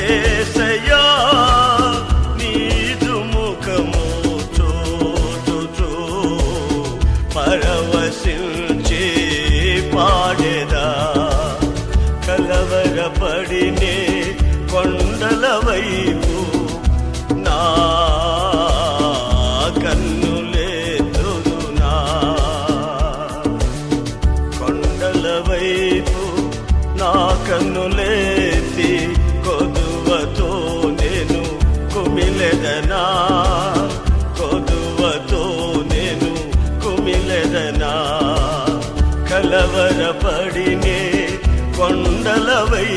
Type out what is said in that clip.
ఏసయా నీదు ముఖము చూచుచూ. పరవశించి పాడేదా కలవరపడినే కొండల వైపు. నా కన్నులేదునా కొండల వైపు నా కన్నులేతి వెదనా కొదువతో నేను కుమిలెదనా? కలవరపడినే కొండలవై